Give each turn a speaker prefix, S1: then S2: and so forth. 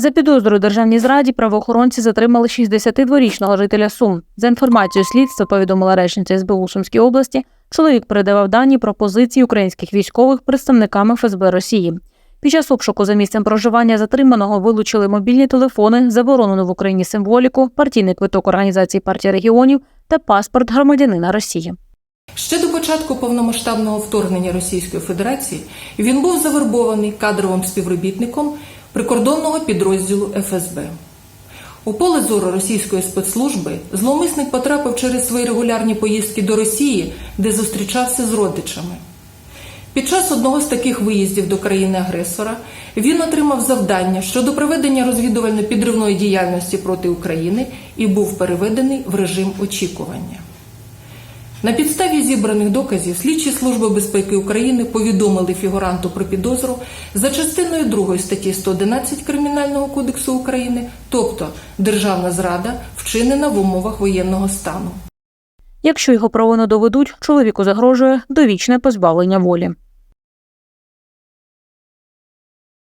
S1: За підозрою державній зраді правоохоронці затримали 62-річного жителя Сум. За інформацією слідства повідомила речниця СБУ Сумській області. Чоловік передавав дані про позиції українських військових представникам ФСБ Росії. Під час обшуку за місцем проживання затриманого вилучили мобільні телефони, заборонену в Україні символіку, партійний квиток організації партії регіонів та паспорт громадянина Росії.
S2: Ще до початку повномасштабного вторгнення Російської Федерації він був завербований кадровим співробітником прикордонного підрозділу ФСБ. У поле зору російської спецслужби зловмисник потрапив через свої регулярні поїздки до Росії, де зустрічався з родичами. Під час одного з таких виїздів до країни-агресора він отримав завдання щодо проведення розвідувально-підривної діяльності проти України і був переведений в режим очікування. На підставі зібраних доказів слідчі служби безпеки України повідомили фігуранту про підозру за частиною 2 статті 111 Кримінального кодексу України, тобто державна зрада, вчинена в умовах воєнного стану.
S1: Якщо його провину доведуть, чоловіку загрожує довічне позбавлення волі.